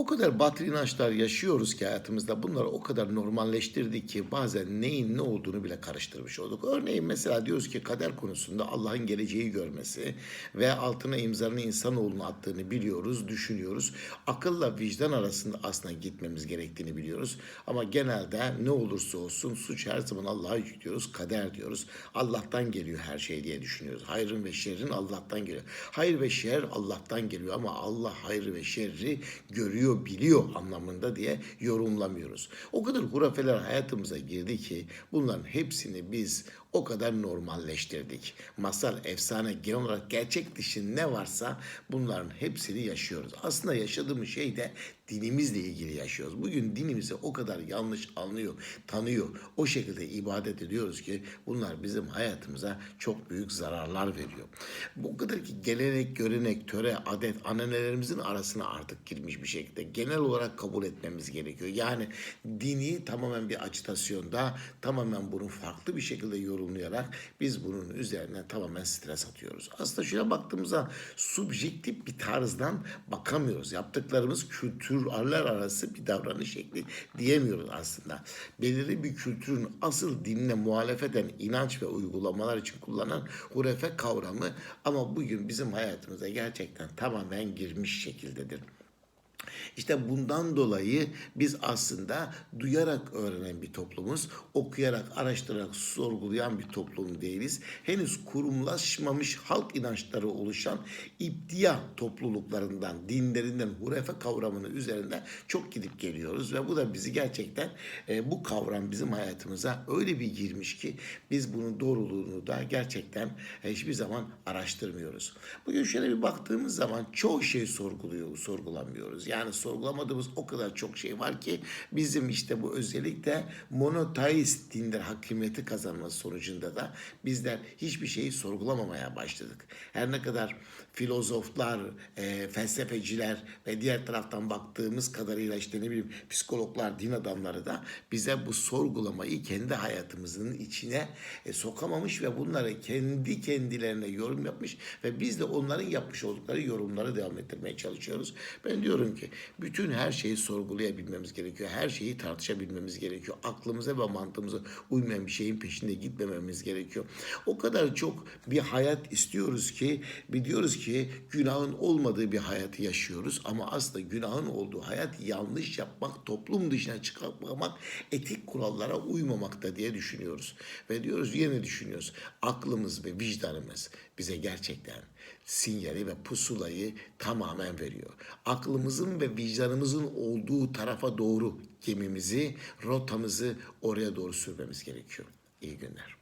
O kadar batıl yaşıyoruz ki hayatımızda bunları o kadar normalleştirdik ki bazen neyin ne olduğunu bile karıştırmış olduk. Örneğin mesela diyoruz ki kader konusunda Allah'ın geleceği görmesi ve altına imzanın insanoğlunun attığını biliyoruz, düşünüyoruz. Akılla vicdan arasında aslında gitmemiz gerektiğini biliyoruz. Ama genelde ne olursa olsun suç her zaman Allah'a yüklüyoruz, kader diyoruz. Allah'tan geliyor her şey diye düşünüyoruz. Hayrın ve şerrin Allah'tan geliyor. Hayır ve şer Allah'tan geliyor ama Allah hayır ve şerri görüyor, biliyor anlamında diye yorumlamıyoruz. O kadar hurafeler hayatımıza girdi ki bunların hepsini biz o kadar normalleştirdik. Masal, efsane, genel olarak gerçek dışı ne varsa bunların hepsini yaşıyoruz. Aslında yaşadığımız şey de dinimizle ilgili yaşıyoruz. Bugün dinimizi o kadar yanlış anlıyor, tanıyor. O şekilde ibadet ediyoruz ki bunlar bizim hayatımıza çok büyük zararlar veriyor. Bu kadar ki gelenek, görenek, töre, adet, annelerimizin arasına artık girmiş bir şekilde genel olarak kabul etmemiz gerekiyor. Yani dini tamamen bir acitasyonda, tamamen bunu farklı bir şekilde yorumlayarak biz bunun üzerine tamamen stres atıyoruz. Aslında şuna baktığımızda subjektif bir tarzdan bakamıyoruz. Yaptıklarımız kültürler arası bir davranış şekli diyemiyoruz aslında. Belirli bir kültürün asıl dinine muhalefet eden inanç ve uygulamalar için kullanılan hurefe kavramı ama bugün bizim hayatımıza gerçekten tamamen girmiş şekildedir. İşte bundan dolayı biz aslında duyarak öğrenen bir toplumuz, okuyarak, araştırarak, sorgulayan bir toplum değiliz. Henüz kurumlaşmamış halk inançları oluşan iptiya topluluklarından, dinlerinden hurefe kavramını üzerinde çok gidip geliyoruz ve bu da bizi gerçekten e, bu kavram bizim hayatımıza öyle bir girmiş ki biz bunun doğruluğunu da gerçekten e, hiçbir zaman araştırmıyoruz. Bugün şöyle bir baktığımız zaman çoğu şey sorguluyor, sorgulamıyoruz. Yani sorgulamadığımız o kadar çok şey var ki bizim işte bu özellikle monoteist dinler hakimiyeti kazanması sonucunda da bizler hiçbir şeyi sorgulamamaya başladık. Her ne kadar filozoflar, e, felsefeciler ve diğer taraftan baktığımız kadarıyla işte ne bileyim psikologlar, din adamları da bize bu sorgulamayı kendi hayatımızın içine e, sokamamış ve bunları kendi kendilerine yorum yapmış ve biz de onların yapmış oldukları yorumları devam ettirmeye çalışıyoruz. Ben diyorum ki bütün her şeyi sorgulayabilmemiz gerekiyor. Her şeyi tartışabilmemiz gerekiyor. Aklımıza ve mantığımıza uymayan bir şeyin peşinde gitmememiz gerekiyor. O kadar çok bir hayat istiyoruz ki biliyoruz ki günahın olmadığı bir hayatı yaşıyoruz ama aslında günahın olduğu hayat yanlış yapmak, toplum dışına çıkartmamak, etik kurallara uymamakta diye düşünüyoruz. Ve diyoruz yine düşünüyoruz. Aklımız ve vicdanımız bize gerçekten sinyali ve pusulayı tamamen veriyor. Aklımızın ve vicdanımızın olduğu tarafa doğru gemimizi, rotamızı oraya doğru sürmemiz gerekiyor. İyi günler.